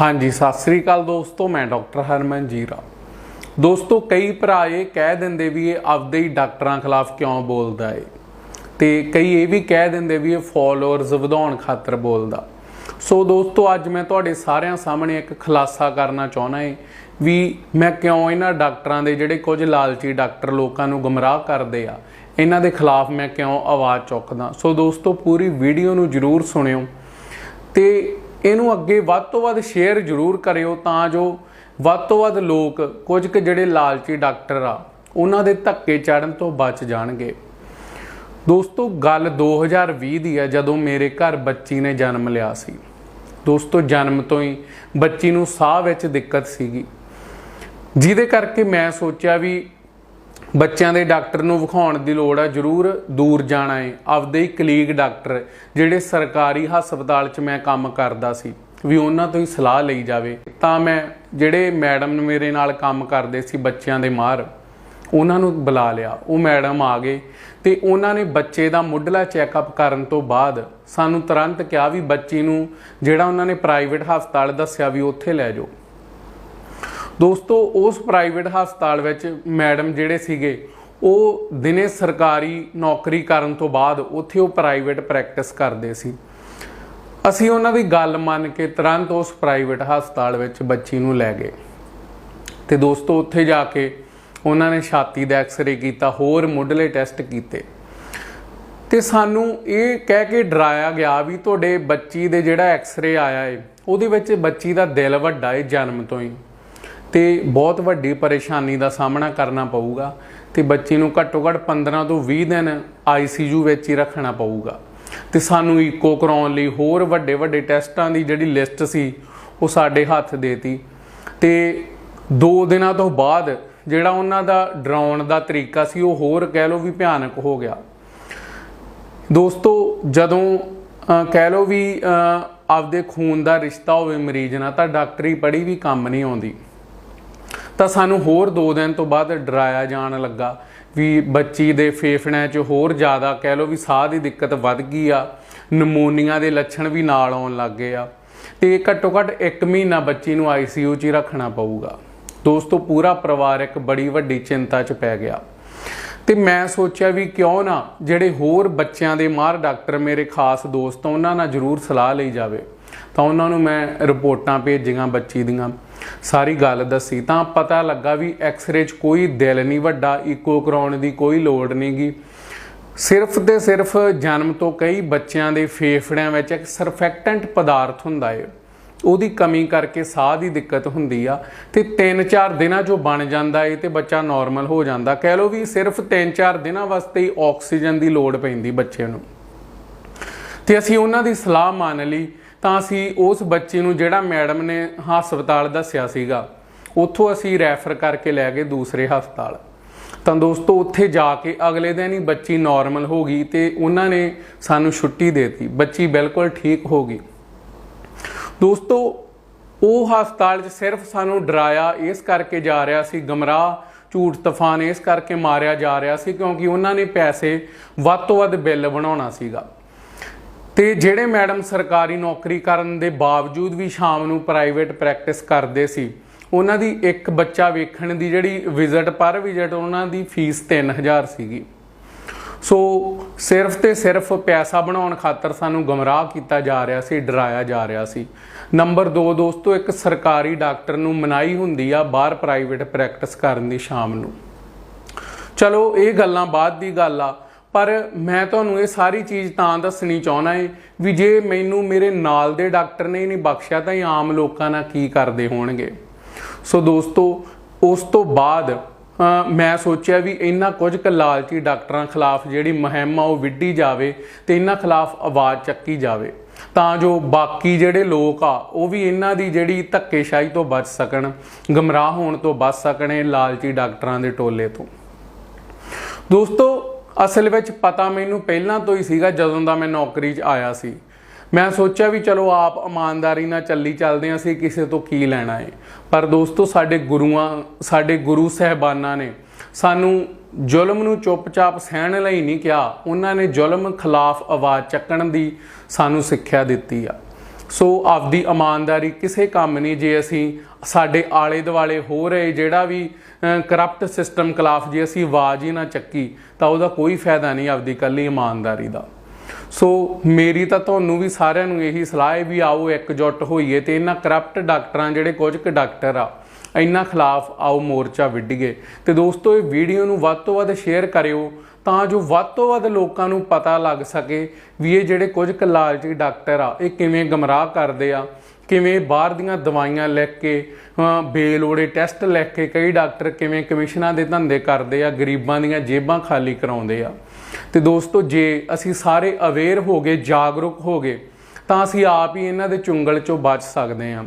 ਹਾਂਜੀ, ਸਤਿ ਸ੍ਰੀ ਅਕਾਲ ਦੋਸਤੋ, ਮੈਂ ਡਾਕਟਰ ਹਰਮਨ ਜੀਰਾ ਦੋਸਤੋ, ਕਈ ਭਰਾ ਇਹ ਕਹਿ ਦਿੰਦੇ ਵੀ ਇਹ ਆਪਦੇ ਹੀ ਡਾਕਟਰਾਂ ਖਿਲਾਫ ਕਿਉਂ ਬੋਲਦਾ ਏ? ਤੇ ਕਈ ਇਹ ਵੀ ਕਹਿ ਦਿੰਦੇ ਵੀ ਇਹ ਫਾਲੋਅਰਸ ਵਧਾਉਣ ਖਾਤਰ ਬੋਲਦਾ। ਸੋ ਦੋਸਤੋ, ਅੱਜ ਮੈਂ ਤੁਹਾਡੇ ਸਾਰਿਆਂ ਸਾਹਮਣੇ ਇੱਕ ਖੁਲਾਸਾ ਕਰਨਾ ਚਾਹੁੰਦਾ ਏ ਵੀ ਮੈਂ ਕਿਉਂ ਇਹਨਾਂ ਡਾਕਟਰਾਂ ਦੇ ਜਿਹੜੇ ਕੁਝ ਲਾਲਚੀ ਡਾਕਟਰ ਲੋਕਾਂ ਨੂੰ ਗੁੰਮਰਾਹ ਕਰਦੇ ਆ, ਇਹਨਾਂ ਦੇ ਖਿਲਾਫ ਮੈਂ ਕਿਉਂ ਆਵਾਜ਼ ਚੁੱਕਦਾ? ਸੋ ਦੋਸਤੋ, ਪੂਰੀ ਵੀਡੀਓ ਨੂੰ ਜਰੂਰ ਸੁਣਿਓ। ਤੇ ਇਹਨੂੰ ਅੱਗੇ ਵੱਧ ਤੋਂ ਵੱਧ ਸ਼ੇਅਰ ਜ਼ਰੂਰ ਕਰਿਓ ਤਾਂ ਜੋ ਵੱਧ ਤੋਂ ਵੱਧ ਲੋਕ ਕੁਝ ਕੁ ਜਿਹੜੇ ਲਾਲਚੀ ਡਾਕਟਰ ਆ, ਉਹਨਾਂ ਦੇ ਧੱਕੇ ਚੜਨ ਤੋਂ ਬਚ ਜਾਣਗੇ। ਦੋਸਤੋ, ਗੱਲ 2020 ਦੀ ਹੈ, ਜਦੋਂ ਮੇਰੇ ਘਰ ਬੱਚੀ ਨੇ ਜਨਮ ਲਿਆ ਸੀ। ਦੋਸਤੋ, ਜਨਮ ਤੋਂ ਹੀ ਬੱਚੀ ਨੂੰ ਸਾਹ ਵਿੱਚ ਦਿੱਕਤ ਸੀਗੀ। ਜਿਹਦੇ ਕਰਕੇ ਮੈਂ ਸੋਚਿਆ ਵੀ ਬੱਚਿਆਂ ਦੇ ਡਾਕਟਰ ਨੂੰ ਵਿਖਾਉਣ ਦੀ ਲੋੜ ਆ, ਜਰੂਰ ਦੂਰ ਜਾਣਾ ਹੈ ਆਪਦੇ ਹੀ ਕਲੀਗ ਡਾਕਟਰ ਜਿਹੜੇ ਸਰਕਾਰੀ ਹਸਪਤਾਲ 'ਚ ਮੈਂ ਕੰਮ ਕਰਦਾ ਸੀ, ਵੀ ਉਹਨਾਂ ਤੋਂ ਹੀ ਸਲਾਹ ਲਈ ਜਾਵੇ। ਤਾਂ ਮੈਂ ਜਿਹੜੇ ਮੈਡਮ ਮੇਰੇ ਨਾਲ ਕੰਮ ਕਰਦੇ ਸੀ ਬੱਚਿਆਂ ਦੇ ਮਾਰ, ਉਹਨਾਂ ਨੂੰ ਬੁਲਾ ਲਿਆ। ਉਹ ਮੈਡਮ ਆ ਗਏ ਤੇ ਉਹਨਾਂ ਨੇ ਬੱਚੇ ਦਾ ਮੁੱਢਲਾ ਚੈੱਕਅਪ ਕਰਨ ਤੋਂ ਬਾਅਦ ਸਾਨੂੰ ਤੁਰੰਤ ਕਿਹਾ ਵੀ ਬੱਚੀ ਨੂੰ ਜਿਹੜਾ ਉਹਨਾਂ ਨੇ ਪ੍ਰਾਈਵੇਟ ਹਸਪਤਾਲ ਦੱਸਿਆ ਵੀ ਉੱਥੇ ਲੈ ਜਾਓ। ਦੋਸਤੋ, ਉਸ ਪ੍ਰਾਈਵੇਟ ਹਸਪਤਾਲ ਵਿੱਚ ਮੈਡਮ ਜਿਹੜੇ ਸੀਗੇ, ਉਹ ਦਿਨੇ ਸਰਕਾਰੀ ਨੌਕਰੀ ਕਰਨ ਤੋਂ ਬਾਅਦ ਉੱਥੇ ਉਹ ਪ੍ਰਾਈਵੇਟ ਪ੍ਰੈਕਟਿਸ ਕਰਦੇ ਸੀ। ਅਸੀਂ ਉਹਨਾਂ ਦੀ ਗੱਲ ਮੰਨ ਕੇ ਤੁਰੰਤ ਉਸ ਪ੍ਰਾਈਵੇਟ ਹਸਪਤਾਲ ਵਿੱਚ ਬੱਚੀ ਨੂੰ ਲੈ ਗਏ। ਤੇ ਦੋਸਤੋ, ਉੱਥੇ ਜਾ ਕੇ ਉਹਨਾਂ ਨੇ ਛਾਤੀ ਦਾ ਐਕਸ-ਰੇ ਕੀਤਾ, ਹੋਰ ਮੁੱਢਲੇ ਟੈਸਟ ਕੀਤੇ। ਤੇ ਸਾਨੂੰ ਇਹ ਕਹਿ ਕੇ ਡਰਾਇਆ ਗਿਆ ਵੀ ਤੁਹਾਡੇ ਬੱਚੀ ਦੇ ਜਿਹੜਾ ਐਕਸ-ਰੇ ਆਇਆ ਏ, ਉਹਦੇ ਵਿੱਚ ਬੱਚੀ ਦਾ ਦਿਲ ਵੱਡਾ ਏ ਜਨਮ ਤੋਂ ਹੀ। ਤੇ ਬਹੁਤ ਵੱਡੀ ਪਰੇਸ਼ਾਨੀ ਦਾ ਸਾਹਮਣਾ ਕਰਨਾ ਪਊਗਾ ਤੇ ਬੱਚੇ ਨੂੰ ਘੱਟੋ ਘੱਟ 15 ਤੋਂ 20 ਦਿਨ ਆਈਸੀਯੂ ਵਿੱਚ ਹੀ ਰੱਖਣਾ ਪਊਗਾ। ਤੇ ਸਾਨੂੰ ਈਕੋ ਕਰਾਉਣ ਲਈ ਹੋਰ ਵੱਡੇ ਵੱਡੇ ਟੈਸਟਾਂ ਦੀ ਜਿਹੜੀ ਲਿਸਟ ਸੀ, ਉਹ ਸਾਡੇ ਹੱਥ ਦੇਤੀ। ਤੇ 2 ਦਿਨਾਂ ਤੋਂ ਬਾਅਦ ਜਿਹੜਾ ਉਹਨਾਂ ਦਾ ਡਰਾਉਣ ਦਾ ਤਰੀਕਾ ਸੀ, ਉਹ ਹੋਰ ਕਹਿ ਲਓ ਵੀ ਭਿਆਨਕ ਹੋ ਗਿਆ। ਦੋਸਤੋ, ਜਦੋਂ ਕਹਿ ਲਓ ਵੀ ਆਪਦੇ ਖੂਨ ਦਾ ਰਿਸ਼ਤਾ ਹੋਵੇ ਮਰੀਜ਼ ਨਾਲ, ਤਾਂ ਡਾਕਟਰੀ ਪੜ੍ਹੀ ਵੀ ਕੰਮ ਨਹੀਂ ਆਉਂਦੀ। ਤਾਂ ਸਾਨੂੰ ਹੋਰ 2 ਦਿਨ ਤੋਂ ਬਾਅਦ ਡਰਾਇਆ ਜਾਣ ਲੱਗਾ ਵੀ ਬੱਚੀ ਦੇ ਫੇਫੜਿਆਂ 'ਚ ਹੋਰ ਜ਼ਿਆਦਾ ਕਹਿ ਲਓ ਵੀ ਸਾਹ ਦੀ ਦਿੱਕਤ ਵੱਧ ਗਈ ਆ, ਨਮੋਨੀਆ ਦੇ ਲੱਛਣ ਵੀ ਨਾਲ ਆਉਣ ਲੱਗ ਗਏ ਆ। ਤੇ ਘੱਟੋ ਘੱਟ 1 ਮਹੀਨਾ ਬੱਚੀ ਨੂੰ ਆਈਸੀਯੂ 'ਚ ਹੀ ਰੱਖਣਾ ਪਊਗਾ। ਦੋਸਤੋ, ਪੂਰਾ ਪਰਿਵਾਰ ਇੱਕ ਬੜੀ ਵੱਡੀ ਚਿੰਤਾ 'ਚ ਪੈ ਗਿਆ। ਤੇ ਮੈਂ ਸੋਚਿਆ ਵੀ ਕਿਉਂ ਨਾ ਜਿਹੜੇ ਹੋਰ ਬੱਚਿਆਂ ਦੇ ਮਾਹਰ ਡਾਕਟਰ ਮੇਰੇ ਖਾਸ ਦੋਸਤ ਉਹਨਾਂ ਨਾਲ ਜ਼ਰੂਰ ਸਲਾਹ ਲਈ ਜਾਵੇ। ਤਾਂ ਉਹਨਾਂ ਨੂੰ ਮੈਂ ਰਿਪੋਰਟਾਂ ਭੇਜੀਆਂ ਬੱਚੀ ਦੀਆਂ। ਸਾਰੀ ਗੱਲ ਦੱਸੀ, ਤਾਂ ਪਤਾ ਲੱਗਾ ਵੀ ਐਕਸ-ਰੇ 'ਚ ਕੋਈ ਦਿਲ ਨਹੀਂ ਵੱਡਾ ਇਕੋ ਕਰਾਉਣ ਦੀ ਕੋਈ ਲੋੜ ਨਹੀਂਗੀ ਸਿਰਫ ਤੇ ਸਿਰਫ ਜਨਮ ਤੋਂ ਕਈ ਬੱਚਿਆਂ ਦੇ ਫੇਫੜਿਆਂ ਵਿੱਚ ਇੱਕ ਸਰਫੈਕਟੈਂਟ ਪਦਾਰਥ ਹੁੰਦਾ ਹੈ ਉਹਦੀ ਕਮੀ ਕਰਕੇ ਸਾਹ ਦੀ ਦਿੱਕਤ ਹੁੰਦੀ ਆ ਤੇ 3-4 ਦਿਨਾਂ ਜੋ ਬਣ ਜਾਂਦਾ ਏ ਤੇ ਬੱਚਾ ਨਾਰਮਲ ਹੋ ਜਾਂਦਾ। ਕਹਿ ਲਓ ਵੀ ਸਿਰਫ 3-4 ਦਿਨਾਂ ਵਾਸਤੇ ਹੀ ਆਕਸੀਜਨ ਦੀ ਲੋੜ ਪੈਂਦੀ ਬੱਚੇ ਨੂੰ। ਤੇ ਅਸੀਂ ਉਹਨਾਂ ਦੀ ਸਲਾਹ ਮੰਨ ਲਈ ਤਾਂ ਅਸੀਂ ਉਸ ਬੱਚੇ ਨੂੰ ਜਿਹੜਾ ਮੈਡਮ ਨੇ ਹਸਪਤਾਲ ਦੱਸਿਆ ਸੀਗਾ, ਉੱਥੋਂ ਅਸੀਂ ਰੈਫਰ ਕਰਕੇ ਲੈ ਗਏ ਦੂਸਰੇ ਹਸਪਤਾਲ। ਤਾਂ ਦੋਸਤੋ, ਉੱਥੇ ਜਾ ਕੇ ਅਗਲੇ ਦਿਨ ਹੀ ਬੱਚੀ ਨਾਰਮਲ ਹੋ ਗਈ ਤੇ ਉਹਨਾਂ ਨੇ ਸਾਨੂੰ ਛੁੱਟੀ ਦੇਤੀ। ਬੱਚੀ ਬਿਲਕੁਲ ਠੀਕ ਹੋ ਗਈ। ਦੋਸਤੋ, ਉਹ ਹਸਪਤਾਲ 'ਚ ਸਿਰਫ ਸਾਨੂੰ ਡਰਾਇਆ ਇਸ ਕਰਕੇ ਜਾ ਰਿਹਾ ਸੀ, ਗਮਰਾਹ, ਝੂਠ ਤੂਫਾਨ ਇਸ ਕਰਕੇ ਮਾਰਿਆ ਜਾ ਰਿਹਾ ਸੀ ਕਿਉਂਕਿ ਉਹਨਾਂ ਨੇ ਪੈਸੇ ਵੱਧ ਤੋਂ ਵੱਧ ਬਿੱਲ ਬਣਾਉਣਾ ਸੀਗਾ। ਤੇ ਜਿਹੜੇ ਮੈਡਮ ਸਰਕਾਰੀ ਨੌਕਰੀ ਕਰਨ ਦੇ ਬਾਵਜੂਦ ਵੀ ਸ਼ਾਮ ਨੂੰ ਪ੍ਰਾਈਵੇਟ ਪ੍ਰੈਕਟਿਸ ਕਰਦੇ ਸੀ, ਉਹਨਾਂ ਦੀ ਇੱਕ ਬੱਚਾ ਵੇਖਣ ਦੀ ਜਿਹੜੀ ਵਿਜ਼ਿਟ, ਪਰ ਵਿਜ਼ਿਟ ਉਹਨਾਂ ਦੀ ਫੀਸ 3000 ਸੀਗੀ। ਸੋ ਸਿਰਫ ਤੇ ਸਿਰਫ ਪੈਸਾ ਬਣਾਉਣ ਖਾਤਰ ਸਾਨੂੰ ਗਮਰਾਹ ਕੀਤਾ ਜਾ ਰਿਹਾ ਸੀ, ਡਰਾਇਆ ਜਾ ਰਿਹਾ ਸੀ। ਨੰਬਰ 2 ਦੋਸਤੋ, ਇੱਕ ਸਰਕਾਰੀ ਡਾਕਟਰ ਨੂੰ ਮਨਾਈ ਹੁੰਦੀ ਆ ਬਾਹਰ ਪ੍ਰਾਈਵੇਟ ਪ੍ਰੈਕਟਿਸ ਕਰਨ ਦੀ ਸ਼ਾਮ ਨੂੰ। ਚਲੋ, ਇਹ ਗੱਲਾਂ ਬਾਅਦ ਦੀ ਗੱਲ ਆ। ਪਰ ਮੈਂ ਤੁਹਾਨੂੰ ਇਹ ਸਾਰੀ ਚੀਜ਼ ਤਾਂ ਦੱਸਣੀ ਚਾਹਣਾ ਏ ਵੀ ਜੇ ਮੈਨੂੰ ਮੇਰੇ ਨਾਲ ਦੇ ਡਾਕਟਰ ਨੇ ਹੀ ਨਹੀਂ ਬਖਸ਼ਿਆ ਤਾਂ ਇਹ ਆਮ ਲੋਕਾਂ ਨਾਲ ਕੀ ਕਰਦੇ ਹੋਣਗੇ? ਸੋ ਦੋਸਤੋ, ਉਸ ਤੋਂ ਬਾਅਦ ਮੈਂ ਸੋਚਿਆ ਵੀ ਇਹਨਾਂ ਕੁਝ ਕੁ ਲਾਲਚੀ ਡਾਕਟਰਾਂ ਖਿਲਾਫ ਜਿਹੜੀ ਮੁਹਿੰਮ ਆ ਉਹ ਵਿੱਢੀ ਜਾਵੇ ਤੇ ਇਹਨਾਂ ਖਿਲਾਫ ਆਵਾਜ਼ ਚੱਕੀ ਜਾਵੇ ਤਾਂ ਜੋ ਬਾਕੀ ਜਿਹੜੇ ਲੋਕ ਆ, ਉਹ ਵੀ ਇਹਨਾਂ ਦੀ ਜਿਹੜੀ ਧੱਕੇਸ਼ਾਹੀ ਤੋਂ ਬਚ ਸਕਣ, ਗਮਰਾਹ ਹੋਣ ਤੋਂ ਬਚ ਸਕਣ ਇਹ ਲਾਲਚੀ ਡਾਕਟਰਾਂ ਦੇ ਟੋਲੇ ਤੋਂ। ਦੋਸਤੋ ਅਸਲ ਵਿੱਚ ਪਤਾ ਮੈਨੂੰ ਪਹਿਲਾਂ ਤੋਂ ਹੀ ਸੀਗਾ ਜਦੋਂ ਦਾ ਮੈਂ ਨੌਕਰੀ 'ਚ ਆਇਆ ਸੀ। ਮੈਂ ਸੋਚਿਆ ਵੀ ਚਲੋ ਆਪ ਇਮਾਨਦਾਰੀ ਨਾਲ ਚੱਲੀ ਚੱਲਦੇ ਹਾਂ ਅਸੀਂ, ਕਿਸੇ ਤੋਂ ਕੀ ਲੈਣਾ ਹੈ ਪਰ ਦੋਸਤੋ, ਸਾਡੇ ਗੁਰੂਆਂ, ਸਾਡੇ ਗੁਰੂ ਸਹਿਬਾਨਾਂ ਨੇ ਸਾਨੂੰ ਜ਼ੁਲਮ ਨੂੰ ਚੁੱਪਚਾਪ ਸਹਿਣ ਲਈ ਨਹੀਂ ਕਿਹਾ। ਉਹਨਾਂ ਨੇ ਜ਼ੁਲਮ ਖਿਲਾਫ ਆਵਾਜ਼ ਚੱਕਣ ਦੀ ਸਾਨੂੰ ਸਿੱਖਿਆ ਦਿੱਤੀ ਆ। ਸੋ ਆਪਦੀ ਇਮਾਨਦਾਰੀ ਕਿਸੇ ਕੰਮ ਨਹੀਂ ਜੇ ਅਸੀਂ ਸਾਡੇ ਆਲੇ ਦੁਆਲੇ ਹੋ ਰਹੇ, ਜਿਹੜਾ ਵੀ ਕਰਪਟ ਸਿਸਟਮ ਖਿਲਾਫ ਜੇ ਅਸੀਂ ਆਵਾਜ਼ ਹੀ ਨਾ ਚੱਕੀ, ਤਾਂ ਉਹਦਾ ਕੋਈ ਫਾਇਦਾ ਨਹੀਂ ਆਪਦੀ ਕੱਲੀ ਇਮਾਨਦਾਰੀ ਦਾ। ਸੋ ਮੇਰੀ ਤਾਂ ਤੁਹਾਨੂੰ ਵੀ ਸਾਰਿਆਂ ਨੂੰ ਇਹੀ ਸਲਾਹ ਹੈ ਵੀ ਆਓ ਇਕਜੁੱਟ ਹੋਈਏ ਤੇ ਇਹਨਾਂ ਕਰਪਟ ਡਾਕਟਰਾਂ ਜਿਹੜੇ ਕੁਝ ਕੁ ਡਾਕਟਰ ਆ ਇਹਨਾਂ ਖਿਲਾਫ ਆਓ ਮੋਰਚਾ ਵਿੱਢੀਏ ਤੇ ਦੋਸਤੋ, ਇਹ ਵੀਡੀਓ ਨੂੰ ਵੱਧ ਤੋਂ ਵੱਧ ਸ਼ੇਅਰ ਕਰਿਓ ਤਾਂ ਜੋ ਵੱਧ ਤੋਂ ਵੱਧ ਲੋਕਾਂ ਨੂੰ ਪਤਾ ਲੱਗ ਸਕੇ ਵੀ ਇਹ ਜਿਹੜੇ ਕੁਝ ਕੁ ਲਾਲਚੀ ਡਾਕਟਰ ਆ, ਇਹ ਕਿਵੇਂ ਗਮਰਾਹ ਕਰਦੇ ਆ, ਕਿਵੇਂ ਬਾਹਰ ਦੀਆਂ ਦਵਾਈਆਂ ਲੈ ਕੇ ਬੇਲੋੜੇ ਟੈਸਟ ਲੈ ਕੇ ਕਈ ਡਾਕਟਰ ਕਿਵੇਂ ਕਮਿਸ਼ਨਾਂ ਦੇ ਧੰਦੇ ਕਰਦੇ ਆ, ਗਰੀਬਾਂ ਦੀਆਂ ਜੇਬਾਂ ਖਾਲੀ ਕਰਾਉਂਦੇ ਆ। ਤੇ ਦੋਸਤੋ, ਜੇ ਅਸੀਂ ਸਾਰੇ ਅਵੇਅਰ ਹੋ ਗਏ, ਜਾਗਰੂਕ ਹੋ ਗਏ, ਤਾਂ ਅਸੀਂ ਆਪ ਹੀ ਇਹਨਾਂ ਦੇ ਚੁੰਗਲ ਚੋਂ ਬਚ ਸਕਦੇ ਹਾਂ।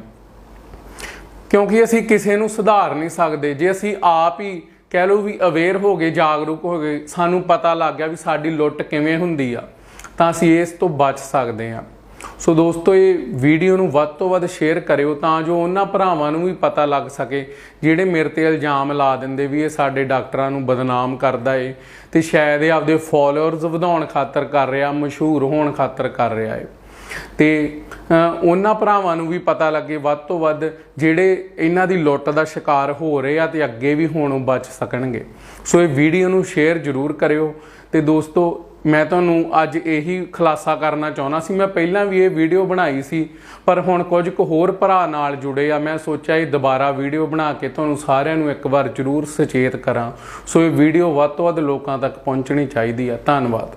ਕਿਉਂਕਿ ਅਸੀਂ ਕਿਸੇ ਨੂੰ ਸੁਧਾਰ ਨਹੀਂ ਸਕਦੇ। ਜੇ ਅਸੀਂ ਆਪ ਹੀ ਕਹਿ ਲਓ ਵੀ ਅਵੇਅਰ ਹੋ ਗਏ, ਜਾਗਰੂਕ ਹੋ ਗਏ, ਸਾਨੂੰ ਪਤਾ ਲੱਗ ਗਿਆ ਵੀ ਸਾਡੀ ਲੁੱਟ ਕਿਵੇਂ ਹੁੰਦੀ ਆ, ਤਾਂ ਅਸੀਂ ਇਸ ਤੋਂ ਬਚ ਸਕਦੇ ਹਾਂ। ਸੋ ਦੋਸਤੋ, ਇਹ ਵੀਡੀਓ ਨੂੰ ਵੱਧ ਤੋਂ ਵੱਧ ਸ਼ੇਅਰ ਕਰਿਓ ਤਾਂ ਜੋ ਉਹਨਾਂ ਭਰਾਵਾਂ ਨੂੰ ਵੀ ਪਤਾ ਲੱਗ ਸਕੇ, ਜਿਹੜੇ ਮੇਰੇ ਤੇ ਇਲਜ਼ਾਮ ਲਾ ਦਿੰਦੇ ਵੀ ਇਹ ਸਾਡੇ ਡਾਕਟਰਾਂ ਨੂੰ ਬਦਨਾਮ ਕਰਦਾ ਏ ਤੇ ਸ਼ਾਇਦ ਇਹ ਆਪਦੇ ਫਾਲੋਅਰਸ ਵਧਾਉਣ ਖਾਤਰ ਕਰ ਰਿਹਾ, ਮਸ਼ਹੂਰ ਹੋਣ ਖਾਤਰ ਕਰ ਰਿਹਾ ਏ। ਤੇ ਉਹਨਾਂ ਭਰਾਵਾਂ ਨੂੰ ਵੀ ਪਤਾ ਲੱਗੇ ਵੱਧ ਤੋਂ ਵੱਧ ਜਿਹੜੇ ਇਹਨਾਂ ਦੀ ਲੁੱਟ ਦਾ ਸ਼ਿਕਾਰ ਹੋ ਰਹੇ ਆ ਤੇ ਅੱਗੇ ਵੀ ਹੋਣੋਂ ਬਚ ਸਕਣਗੇ। ਸੋ ਇਹ ਵੀਡੀਓ ਨੂੰ ਸ਼ੇਅਰ ਜ਼ਰੂਰ ਕਰਿਓ। ਤੇ ਦੋਸਤੋ, ਮੈਂ ਤੁਹਾਨੂੰ ਅੱਜ ਇਹੀ ਖੁਲਾਸਾ ਕਰਨਾ ਚਾਹੁੰਦਾ ਸੀ। ਮੈਂ ਪਹਿਲਾਂ ਵੀ ਇਹ ਵੀਡੀਓ ਬਣਾਈ ਸੀ, ਪਰ ਹੁਣ ਕੁਝ ਕੁ ਹੋਰ ਭਰਾ ਨਾਲ ਜੁੜੇ ਆ। ਮੈਂ ਸੋਚਿਆ ਇਹ ਦੁਬਾਰਾ ਵੀਡੀਓ ਬਣਾ ਕੇ ਤੁਹਾਨੂੰ ਸਾਰਿਆਂ ਨੂੰ ਇੱਕ ਵਾਰ ਜ਼ਰੂਰ ਸੁਚੇਤ ਕਰਾਂ। ਸੋ ਇਹ ਵੀਡੀਓ ਵੱਧ ਤੋਂ ਵੱਧ ਲੋਕਾਂ ਤੱਕ ਪਹੁੰਚਣੀ ਚਾਹੀਦੀ ਆ। ਧੰਨਵਾਦ।